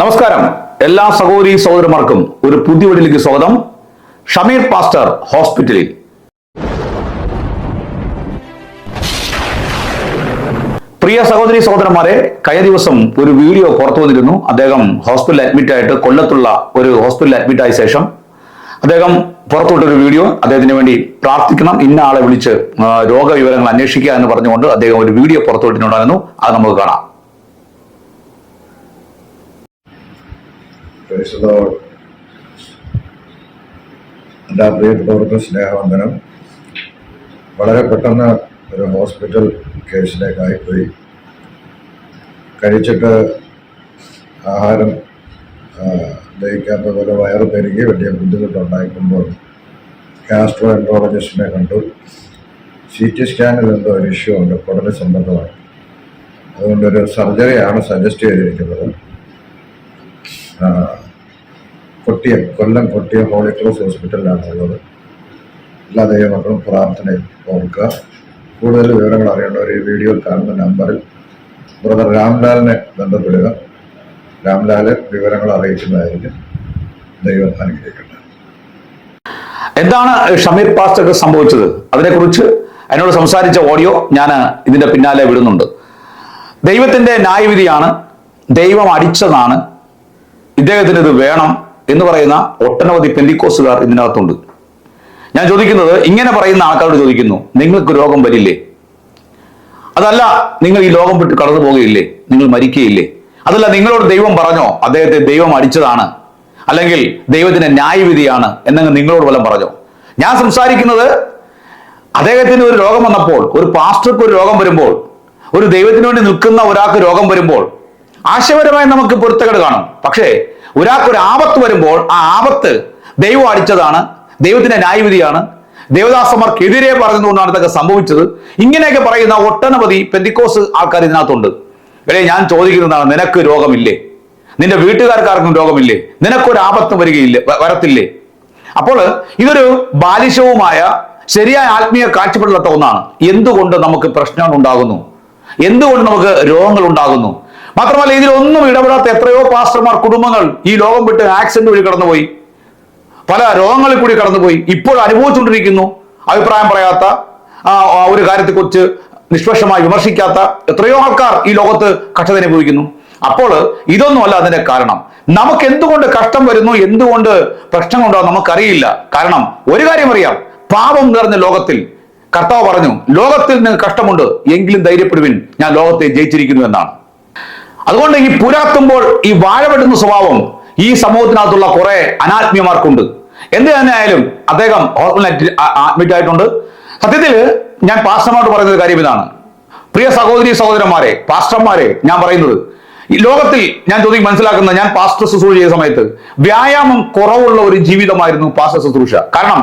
നമസ്കാരം. എല്ലാ സഹോദരി സഹോദരന്മാർക്കും ഒരു പുതിയ വീട്ടിലേക്ക് സ്വാഗതം. ഷമീർ പാസ്റ്റർ ഹോസ്പിറ്റലിൽ. പ്രിയ സഹോദരി സഹോദരന്മാരെ കഴിഞ്ഞ ദിവസം ഒരു വീഡിയോ പുറത്തു വന്നിരുന്നു. അദ്ദേഹം ഹോസ്പിറ്റലിൽ അഡ്മിറ്റ് ആയിട്ട് കൊല്ലത്തുള്ള ഒരു ഹോസ്പിറ്റലിൽ അഡ്മിറ്റ് ആയ ശേഷം അദ്ദേഹം പുറത്തുവിട്ടൊരു വീഡിയോ. അദ്ദേഹത്തിന് വേണ്ടി പ്രാർത്ഥിക്കണം. ഇന്ന ആളെ വിളിച്ച് രോഗവിവരങ്ങൾ അന്വേഷിക്കുക എന്ന് പറഞ്ഞുകൊണ്ട് അദ്ദേഹം ഒരു വീഡിയോ പുറത്തുവിട്ടിട്ടുണ്ടായിരുന്നു അത് നമുക്ക് കാണാം. Praise പ്രിയപ്പെട്ടവർക്ക് സ്നേഹവന്ദനം. വളരെ പെട്ടെന്ന് ഒരു ഹോസ്പിറ്റൽ കേസിലേക്കായി പോയി കഴിച്ചിട്ട് ആഹാരം ദഹിക്കാത്ത പോലെ വയറ് പെരുകി വലിയ ബുദ്ധിമുട്ടുണ്ടായിക്കുമ്പോൾ ഗ്യാസ്ട്രോ എൻട്രോളജിസ്റ്റിനെ കണ്ടു. സി ടി സ്കാനിൽ എന്തോ ഒരു ഇഷ്യൂ ഉണ്ട് കുടൽ സംബന്ധമായി അതുകൊണ്ടൊരു സർജറിയാണ് സജസ്റ്റ് ചെയ്തിരിക്കുന്നത്. കൊട്ടിയം കൊല്ലം കൊട്ടിയം ഹോളി ക്രോസ് ഹോസ്പിറ്റലിലാണ് ഉള്ളത്. എല്ലാ ദൈവമക്കളും പ്രാർത്ഥനയിൽ ഓർക്കുക. കൂടുതൽ വിവരങ്ങൾ അറിയേണ്ടവർ ഈ വീഡിയോ കാണുന്ന നമ്പറിൽ ബ്രദർ രാംലാലിനെ ബന്ധപ്പെടുക. രാംലാൽ വിവരങ്ങൾ അറിയിക്കുന്നതായിരിക്കും. ദൈവം അനുഗ്രഹിക്കട്ടെ. എന്താണ് ഷമീർ പാസ്റ്റർക്ക് സംഭവിച്ചത്? അതിനെക്കുറിച്ച് എന്നോട് സംസാരിച്ച ഓഡിയോ ഞാൻ ഇതിന്റെ പിന്നാലെ വിടുന്നുണ്ട്. ദൈവത്തിന്റെ ന്യായവിധിയാണ് ദൈവം അടിച്ചതാണ്. ഇദ്ദേഹത്തിന് ഇത് വേണം. എന്ന് പറയുന്ന ഒട്ടനവധി പെന്തിക്കോസുകാർ ഇതിനകത്തുണ്ട്. ഞാൻ ചോദിക്കുന്നത് ഇങ്ങനെ പറയുന്ന ആൾക്കാരോട് ചോദിക്കുന്നു നിങ്ങൾക്ക് രോഗം വരില്ലേ? അതല്ല നിങ്ങൾ ഈ ലോകം വിട്ട് കടന്നു പോകുകയില്ലേ നിങ്ങൾ മരിക്കുകയില്ലേ അതല്ല നിങ്ങളോട് ദൈവം പറഞ്ഞോ? അദ്ദേഹത്തെ ദൈവം അടിച്ചതാണ്. അല്ലെങ്കിൽ ദൈവത്തിന്റെ ന്യായവിധിയാണ് എന്നങ്ങ് നിങ്ങളോട് വല്ലതും പറഞ്ഞോ? ഞാൻ സംസാരിക്കുന്നത് അദ്ദേഹത്തിന് ഒരു രോഗം വന്നപ്പോൾ ഒരു പാസ്റ്റർക്ക് ഒരു രോഗം വരുമ്പോൾ ഒരു ദൈവത്തിന് വേണ്ടി നിൽക്കുന്ന ഒരാൾക്ക് രോഗം വരുമ്പോൾ ആശയപരമായി നമുക്ക് പൊരുത്തക്കേട് കാണും. പക്ഷേ ഒരാൾക്ക് ഒരു ആപത്ത് വരുമ്പോൾ ആ ആപത്ത് ദൈവം അടിച്ചതാണ് ദൈവത്തിന്റെ ന്യായവിധിയാണ്. ദേവദാസന്മാർക്കെതിരെ പറഞ്ഞതുകൊണ്ടാണ് ഇതൊക്കെ സംഭവിച്ചത്. ഇങ്ങനെയൊക്കെ പറയുന്ന ഒട്ടനവധി പെന്തിക്കോസ് ആൾക്കാർ ഇതിനകത്തുണ്ട്. എടേ ഞാൻ ചോദിക്കുന്നതാണ് നിനക്ക് രോഗമില്ലേ? നിന്റെ വീട്ടുകാർക്കാർക്കും രോഗമില്ലേ? നിനക്കൊരു ആപത്തും വരികയില്ലേ വരത്തില്ലേ? അപ്പോൾ ഇതൊരു ബാലിശവുമായ ശരിയായ ആത്മീയ കാഴ്ചപ്പാടില്ലാത്ത ഒന്നാണ്. എന്തുകൊണ്ട് നമുക്ക് പ്രശ്നങ്ങൾ ഉണ്ടാകുന്നു? എന്തുകൊണ്ട് നമുക്ക് രോഗങ്ങൾ ഉണ്ടാകുന്നു? മാത്രമല്ല ഇതിലൊന്നും ഇടപെടാത്ത എത്രയോ പാസ്റ്റർമാർ കുടുംബങ്ങൾ ഈ ലോകം വിട്ട് ആക്സിഡന്റ് വഴി കടന്നുപോയി. പല രോഗങ്ങളിൽ കൂടി കടന്നുപോയി. ഇപ്പോൾ അനുഭവിച്ചുകൊണ്ടിരിക്കുന്നു. അഭിപ്രായം പറയാത്ത ഒരു കാര്യത്തെക്കുറിച്ച് നിഷ്പക്ഷമായി വിമർശിക്കാത്ത എത്രയോ ആൾക്കാർ ഈ ലോകത്ത് കഷ്ടത അനുഭവിക്കുന്നു. അപ്പോൾ ഇതൊന്നുമല്ല അതിന്റെ കാരണം. നമുക്ക് എന്തുകൊണ്ട് കഷ്ടം വരുന്നു? എന്തുകൊണ്ട് പ്രശ്നമുണ്ടോ നമുക്കറിയില്ല. കാരണം ഒരു കാര്യം അറിയാം. പാപം നിറഞ്ഞ ലോകത്തിൽ കർത്താവ് പറഞ്ഞു ലോകത്തിൽ നിന്ന് കഷ്ടമുണ്ട്. എങ്കിലും ധൈര്യപ്പെടുവിൻ. ഞാൻ ലോകത്തെ ജയിച്ചിരിക്കുന്നു എന്നാണ്. അതുകൊണ്ട് ഈ പുരാത്തുമ്പോൾ ഈ വാഴപെടുന്ന സ്വഭാവം ഈ സമൂഹത്തിനകത്തുള്ള കുറെ അനാത്മീയമാർക്കുണ്ട്. എന്ത് തന്നെ ആയാലും അദ്ദേഹം ഹോസ്പിറ്റലിൽ അഡ്മിറ്റ് ആയിട്ടുണ്ട് സത്യത്തിൽ ഞാൻ പാസ്റ്റർമാരോട് പറയുന്ന ഒരു കാര്യം ഇതാണ്. പ്രിയ സഹോദരി സഹോദരന്മാരെ പാസ്റ്റർമാരെ ഞാൻ പറയുന്നത് ഈ ലോകത്തിൽ ഞാൻ ചോദിക്കും മനസ്സിലാക്കുന്നത് ഞാൻ പാസ്റ്റർ ശുശ്രൂഷ ചെയ്ത സമയത്ത് വ്യായാമം കുറവുള്ള ഒരു ജീവിതമായിരുന്നു പാസ്റ്റർ ശുശ്രൂഷ. കാരണം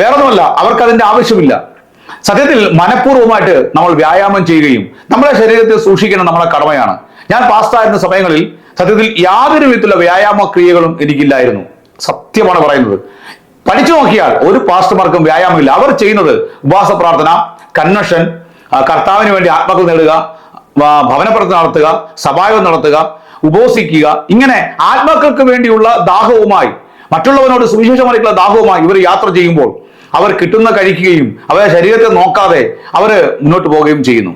വേറൊന്നുമല്ല അവർക്ക് അതിന്റെ ആവശ്യമില്ല. സത്യത്തിൽ മനഃപൂർവമായിട്ട് നമ്മൾ വ്യായാമം ചെയ്യുകയും നമ്മുടെ ശരീരത്തെ സൂക്ഷിക്കണം നമ്മുടെ കടമയാണ്. ഞാൻ പാസ്റ്റായിരുന്ന സമയങ്ങളിൽ സത്യത്തിൽ യാതൊരു വിധത്തിലുള്ള വ്യായാമ ക്രിയകളും എനിക്കില്ലായിരുന്നു. സത്യമാണ് പറയുന്നത്. പഠിച്ചു നോക്കിയാൽ ഒരു പാസ്റ്റർമാർക്കും വ്യായാമമില്ല. അവർ ചെയ്യുന്നത് ഉപവാസ പ്രാർത്ഥന കൺവെൻഷൻ കർത്താവിന് വേണ്ടി ആത്മകൾ നേടുക ഭവനപ്രവർത്തനം നടത്തുക സഭായോഗം നടത്തുക ഉപവസിക്കുക ഇങ്ങനെ ആത്മാക്കൾക്ക് വേണ്ടിയുള്ള ദാഹവുമായി മറ്റുള്ളവനോട് സുവിശേഷം അറിയിക്കുന്ന ദാഹവുമായി ഇവർ യാത്ര ചെയ്യുമ്പോൾ അവർ കിട്ടുന്ന കഴിക്കുകയും അവരുടെ ശരീരത്തെ നോക്കാതെ അവർ മുന്നോട്ട് പോവുകയും ചെയ്യുന്നു.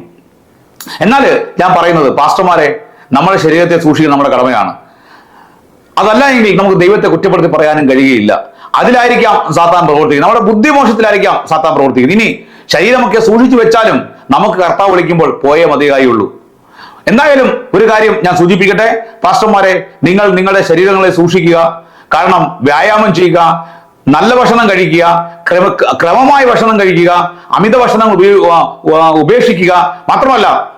എന്നാൽ ഞാൻ പറയുന്നത് പാസ്റ്റർമാരെ നമ്മുടെ ശരീരത്തെ സൂക്ഷിക്കുക നമ്മുടെ കടമയാണ്. അതല്ല എങ്കിൽ നമുക്ക് ദൈവത്തെ കുറ്റപ്പെടുത്തി പറയാനും കഴിയുകയില്ല. അതിലായിരിക്കാം സാത്താൻ പ്രവർത്തിക്കുന്നത്. നമ്മുടെ ബുദ്ധിമോശത്തിലായിരിക്കാം സാത്താൻ പ്രവർത്തിക്കുന്നത്. ഇനി ശരീരമൊക്കെ സൂക്ഷിച്ചു വെച്ചാലും നമുക്ക് കർത്താവ് വിളിക്കുമ്പോൾ പോയേ മതിയായുള്ളൂ. എന്തായാലും ഒരു കാര്യം ഞാൻ സൂചിപ്പിക്കട്ടെ. പാസ്റ്റർമാരെ നിങ്ങൾ നിങ്ങളുടെ ശരീരങ്ങളെ സൂക്ഷിക്കുക. കാരണം വ്യായാമം ചെയ്യുക നല്ല ഭക്ഷണം കഴിക്കുക ക്രമ ക്രമമായ ഭക്ഷണം കഴിക്കുക അമിത ഭക്ഷണം ഉപേക്ഷിക്കുക മാത്രമല്ല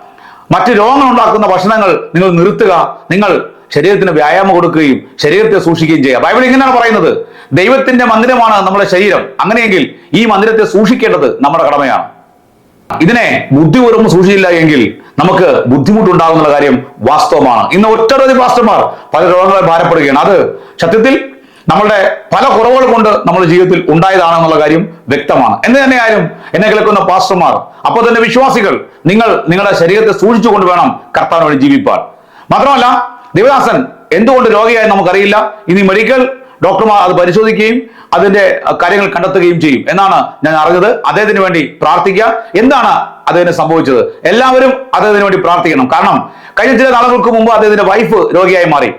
മറ്റ് രോഗങ്ങൾ ഉണ്ടാക്കുന്ന ഭക്ഷണങ്ങൾ നിങ്ങൾ നിർത്തുക. നിങ്ങൾ ശരീരത്തിന് വ്യായാമം കൊടുക്കുകയും ശരീരത്തെ സൂക്ഷിക്കുകയും ചെയ്യുക. ബൈബിൾ ഇങ്ങനെയാണ് പറയുന്നത്. ദൈവത്തിന്റെ മന്ദിരമാണ് നമ്മുടെ ശരീരം. അങ്ങനെയെങ്കിൽ ഈ മന്ദിരത്തെ സൂക്ഷിക്കേണ്ടത് നമ്മുടെ കടമയാണ്. ഇതിനെ ബുദ്ധിപൂർവം സൂക്ഷിച്ചില്ല എങ്കിൽ നമുക്ക് ബുദ്ധിമുട്ടുണ്ടാകുന്ന കാര്യം വാസ്തവമാണ്. ഇന്ന് ഒറ്റവധി പാസ്റ്റർമാർ പല രോഗങ്ങളെ ഭാരപ്പെടുകയാണ്. അത് സത്യത്തിൽ നമ്മളുടെ പല കുറവുകൾ കൊണ്ട് നമ്മുടെ ജീവിതത്തിൽ ഉണ്ടായതാണെന്നുള്ള കാര്യം വ്യക്തമാണ്. എന്ന് തന്നെയായാലും എന്നെ കേൾക്കുന്ന പാസ്റ്റർമാർ അപ്പോൾ തന്നെ വിശ്വാസികൾ നിങ്ങൾ നിങ്ങളുടെ ശരീരത്തെ സൂക്ഷിച്ചുകൊണ്ട് വേണം കർത്താൻ വേണ്ടി ജീവിപ്പാൻ. മാത്രമല്ല ദേവദാസൻ എന്തുകൊണ്ട് രോഗിയായി നമുക്കറിയില്ല. ഇനി മെഡിക്കൽ ഡോക്ടർമാർ അത് പരിശോധിക്കുകയും അതിന്റെ കാര്യങ്ങൾ കണ്ടെത്തുകയും ചെയ്യും എന്നാണ് ഞാൻ അറിഞ്ഞത്. അദ്ദേഹത്തിന് വേണ്ടി പ്രാർത്ഥിക്കുക. എന്താണ് അദ്ദേഹത്തിന് സംഭവിച്ചത്? എല്ലാവരും അദ്ദേഹത്തിന് വേണ്ടി പ്രാർത്ഥിക്കണം. കാരണം കഴിഞ്ഞ ചില നാളുകൾക്ക് മുമ്പ് അദ്ദേഹത്തിന്റെ വൈഫ് രോഗിയായി മാറി.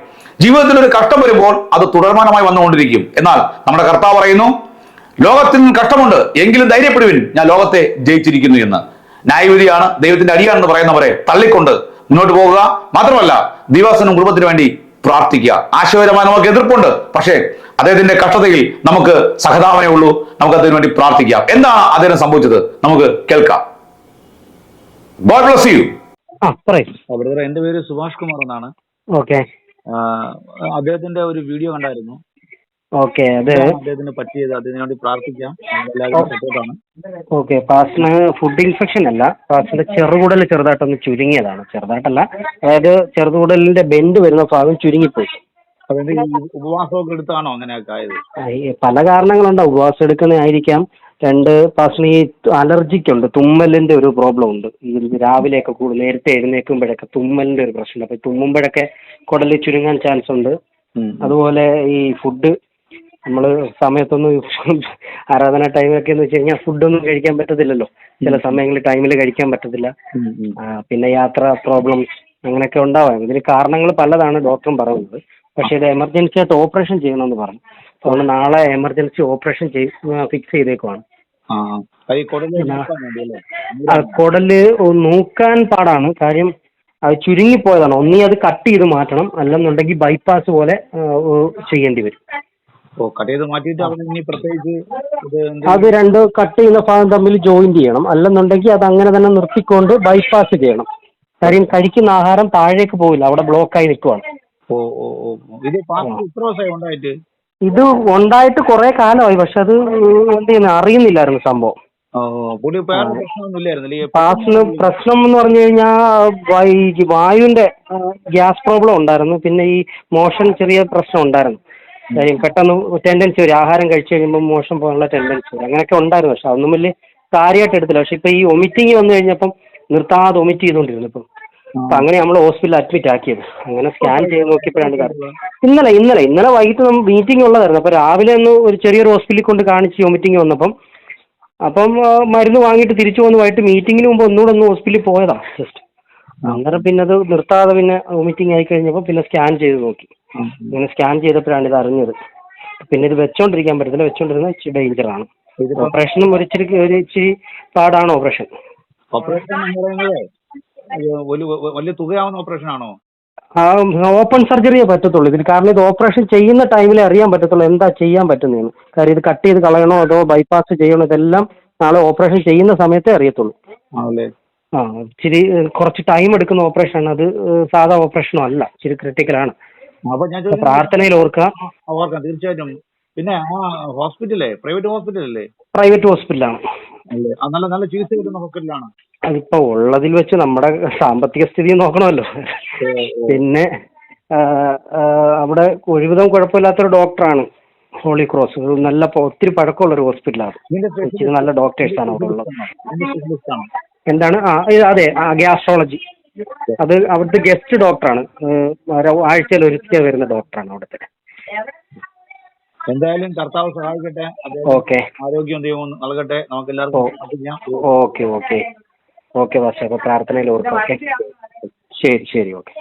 ജീവിതത്തിൽ ഒരു കഷ്ടം വരുമ്പോൾ അത് തുടർമാനമായി വന്നുകൊണ്ടിരിക്കും. എന്നാൽ നമ്മുടെ കർത്താവ് പറയുന്നു ലോകത്തിൽ നിന്ന് കഷ്ടമുണ്ട് എങ്കിലും ധൈര്യപ്പെടുവിൻ. ഞാൻ ലോകത്തെ ജയിച്ചിരിക്കുന്നു എന്ന്. ന്യായവിധിയാണ് ദൈവത്തിന്റെ അടിയാണെന്ന് പറയുന്നവരെ തള്ളിക്കൊണ്ട് മുന്നോട്ട് പോകുക മാത്രമല്ല ദിവസനും കുടുംബത്തിന് വേണ്ടി പ്രാർത്ഥിക്കുക. ആശയപരമായി നമുക്ക് എതിർപ്പുണ്ട് പക്ഷേ അദ്ദേഹത്തിന്റെ കഷ്ടതയിൽ നമുക്ക് സഹതാപനേ ഉള്ളൂ. നമുക്ക് അതിനു വേണ്ടി പ്രാർത്ഥിക്കാം. എന്താണ് അദ്ദേഹം സംഭവിച്ചത്? നമുക്ക് കേൾക്കാം. ഗോഡ് ബ്ലസ് യു എന്റെ പേര് സുഭാഷ് കുമാർ എന്നാണ്. ഓക്കെ അദ്ദേഹത്തിന്റെ ഒരു വീഡിയോ കണ്ടായിരുന്നു. ഓക്കെ അതെ. അദ്ദേഹത്തിന് പറ്റിയത്. അതിനു വേണ്ടി പ്രാർത്ഥിക്കാം. എല്ലാവരും സപ്പോർട്ടാണ് ഓക്കെ പാസ്റ്റിന് ഫുഡ് ഇൻഫെക്ഷൻ അല്ല. പാസ്റ്റിന്റെ ചെറുകുടൽ ചെറുതായിട്ടൊന്ന് ചുരുങ്ങിയതാണ്. ചെറുതായിട്ടല്ല. അതായത് ചെറുകുടലിന്റെ ബെൻഡ് വരുന്ന ഭാഗം ചുരുങ്ങിപ്പോയി. ഉപവാസമൊക്കെ എടുത്താണോ അങ്ങനെയൊക്കെ ആയത്? പല കാരണങ്ങളുണ്ടാവും ഉപവാസം എടുക്കുന്നതായിരിക്കാം. രണ്ട് ഈ അലർജിക്ക് ഉണ്ട് തുമ്മലിന്റെ ഒരു പ്രോബ്ലം ഉണ്ട്. ഈ രാവിലെയൊക്കെ കൂടുതൽ നേരത്തെ എഴുന്നേൽക്കുമ്പോഴൊക്കെ തുമ്മലിന്റെ ഒരു പ്രശ്നം അപ്പൊ തുമ്മുമ്പോഴൊക്കെ കുടലിൽ ചുരുങ്ങാൻ ചാൻസ് ഉണ്ട്. അതുപോലെ ഈ ഫുഡ് നമ്മൾ സമയത്തൊന്നും ആരാധന ടൈമൊക്കെ എന്ന് വെച്ച് കഴിഞ്ഞാൽ ഫുഡൊന്നും കഴിക്കാൻ പറ്റത്തില്ലല്ലോ. ചില സമയങ്ങളിൽ ടൈമിൽ കഴിക്കാൻ പറ്റത്തില്ല. പിന്നെ യാത്ര പ്രോബ്ലംസ് അങ്ങനെയൊക്കെ ഉണ്ടാവാം. ഇതിന് കാരണങ്ങൾ പലതാണ് ഡോക്ടറും പറയുന്നത്. പക്ഷേ ഇത് എമർജൻസി ആയിട്ട് ഓപ്പറേഷൻ ചെയ്യണമെന്ന് പറഞ്ഞു. അതുകൊണ്ട് നാളെ എമർജൻസി ഓപ്പറേഷൻ ഫിക്സ് ചെയ്തേക്കുവാണ്. കുടൽ നോക്കാൻ പാടാണ്. കാര്യം അത് ചുരുങ്ങി പോയതാണ് ഒന്നീ അത് കട്ട് ചെയ്ത് മാറ്റണം. അല്ലെന്നുണ്ടെങ്കിൽ ബൈപ്പാസ് പോലെ ചെയ്യേണ്ടി വരും. അത് രണ്ട് കട്ട് ചെയ്യുന്ന ഭാഗം തമ്മിൽ ജോയിൻ ചെയ്യണം. അല്ലെന്നുണ്ടെങ്കിൽ അത് അങ്ങനെ തന്നെ നിർത്തിക്കൊണ്ട് ബൈപ്പാസ് ചെയ്യണം. കാര്യം കഴിക്കുന്ന ആഹാരം താഴേക്ക് പോവില്ല. അവിടെ ബ്ലോക്കായി നിൽക്കുവാണ്. ഇത് ഇത്ര ദിവസമായി ഉണ്ടായിട്ട്? ഇത് ഉണ്ടായിട്ട് കുറെ കാലമായി പക്ഷെ അത് എന്ത് ചെയ്യുന്ന? അറിയുന്നില്ലായിരുന്നു സംഭവം. പാസിന് പ്രശ്നം എന്ന് പറഞ്ഞു കഴിഞ്ഞാൽ ഈ വായുവിന്റെ ഗ്യാസ് പ്രോബ്ലം ഉണ്ടായിരുന്നു. പിന്നെ ഈ മോഷൻ ചെറിയ പ്രശ്നം ഉണ്ടായിരുന്നു. പെട്ടെന്ന് ടെൻഡൻസി വരും. ആഹാരം കഴിച്ചു കഴിയുമ്പോൾ മോഷൻ പോകാനുള്ള ടെൻഡൻസി വരും. അങ്ങനെയൊക്കെ ഉണ്ടായിരുന്നു. പക്ഷെ അതൊന്നും വലിയ കാര്യമായിട്ട് എടുത്തില്ല. പക്ഷെ ഇപ്പൊ ഈ ഒമിറ്റിങ് വന്നു കഴിഞ്ഞപ്പം നിർത്താതെ ഒമിറ്റ് ചെയ്തുകൊണ്ടിരുന്നു ഇപ്പം. അപ്പൊ അങ്ങനെ നമ്മൾ ഹോസ്പിറ്റലിൽ അഡ്മിറ്റ് ആക്കിയത്. അങ്ങനെ സ്കാൻ ചെയ്ത് നോക്കിയപ്പോഴാണ് കാര്യം ഇന്നലെ ഇന്നലെ ഇന്നലെ വൈകിട്ട് നമ്മൾ മീറ്റിംഗ് ഉള്ളതായിരുന്നു. അപ്പൊ രാവിലെ ഒന്ന് ഒരു ചെറിയൊരു ഹോസ്പിറ്റലിൽ കൊണ്ട് കാണിച്ച് വോമിറ്റിംഗ് വന്നപ്പം അപ്പം മരുന്ന് വാങ്ങിയിട്ട് തിരിച്ചു വന്ന് വൈകിട്ട് മീറ്റിങ്ങിന് മുമ്പ് ഒന്നുകൂടെ ഒന്ന് ഹോസ്പിറ്റലിൽ പോയതാ ജസ്റ്റ് അന്നേരം പിന്നെ അത് നിർത്താതെ പിന്നെ വോമിറ്റിംഗ് ആയി കഴിഞ്ഞപ്പോൾ പിന്നെ സ്കാൻ ചെയ്ത് നോക്കി. അങ്ങനെ സ്കാൻ ചെയ്തപ്പോഴാണ് ഇത് അറിഞ്ഞത്. പിന്നെ ഇത് വെച്ചോണ്ടിരിക്കാൻ പറ്റത്തില്ല. വെച്ചോണ്ടിരുന്ന ഇച്ചിരി ഡേഞ്ചറാണ് ആണ്. ഓപ്പറേഷനും ഒരു ഇച്ചിരി ഒരു ഇച്ചിരി പാടാണ് ഓപ്പറേഷൻ ഓപ്പറേഷൻ വലിയ തുകയാവുന്ന ഓപ്പറേഷൻ ആണോ? ആ ഓപ്പൺ സർജറിയെ പറ്റത്തുള്ളൂ. ഇതിന് കാരണം ഇത് ഓപ്പറേഷൻ ചെയ്യുന്ന ടൈമിലേ അറിയാൻ പറ്റത്തുള്ളൂ എന്താ ചെയ്യാൻ പറ്റുന്നതെന്ന്. കാര്യം ഇത് കട്ട് ചെയ്ത് കളയണോ അതോ ബൈപ്പാസ് ചെയ്യണോ ഇതെല്ലാം നാളെ ഓപ്പറേഷൻ ചെയ്യുന്ന സമയത്തേ അറിയത്തുള്ളൂ. ആ ഇച്ചിരി കുറച്ച് ടൈം എടുക്കുന്ന ഓപ്പറേഷൻ ആണ്. അത് സാധാ ഓപ്പറേഷനും അല്ല. ഇച്ചിരി ക്രിട്ടിക്കലാണ് പ്രാർത്ഥനയിൽ ഓർക്കുക. ഓർക്കാം തീർച്ചയായിട്ടും. പിന്നെ ഹോസ്പിറ്റലേ പ്രൈവറ്റ് ഹോസ്പിറ്റലല്ലേ പ്രൈവറ്റ് ഹോസ്പിറ്റലാണ് നല്ല നല്ല ചികിത്സ കിട്ടുന്ന ഹോസ്പിറ്റലാണ് അതിപ്പോ ഉള്ളതിൽ വെച്ച് നമ്മുടെ സാമ്പത്തിക സ്ഥിതി നോക്കണമല്ലോ. പിന്നെ അവിടെ ഒരുവിധം കുഴപ്പമില്ലാത്തൊരു ഡോക്ടറാണ്. Holy Cross. നല്ല ഒത്തിരി പഴക്കമുള്ള ഒരു ഹോസ്പിറ്റലാണ് നല്ല ഡോക്ടേഴ്സ് ആണ് അവിടെ ഉള്ളത് എന്താണ്? ആ അതെ ഗ്യാസ്ട്രോളജി. അത് അവിടുത്തെ ഗസ്റ്റ് ഡോക്ടറാണ്. ആഴ്ചയിൽ ഒരിക്കൽ വരുന്ന ഡോക്ടറാണ് അവിടുത്തെ. എന്തായാലും കർത്താവ് സഹായിക്കട്ടെ. ഓക്കെ. ആരോഗ്യം ദൈവം നൽകട്ടെ. നമുക്ക് എല്ലാവർക്കും ഓക്കെ ഓക്കെ. ഓക്കെ അപ്പൊ പ്രാർത്ഥനയിൽ ഓർക്കാം ഓക്കെ? ശരി ശരി ഓക്കെ.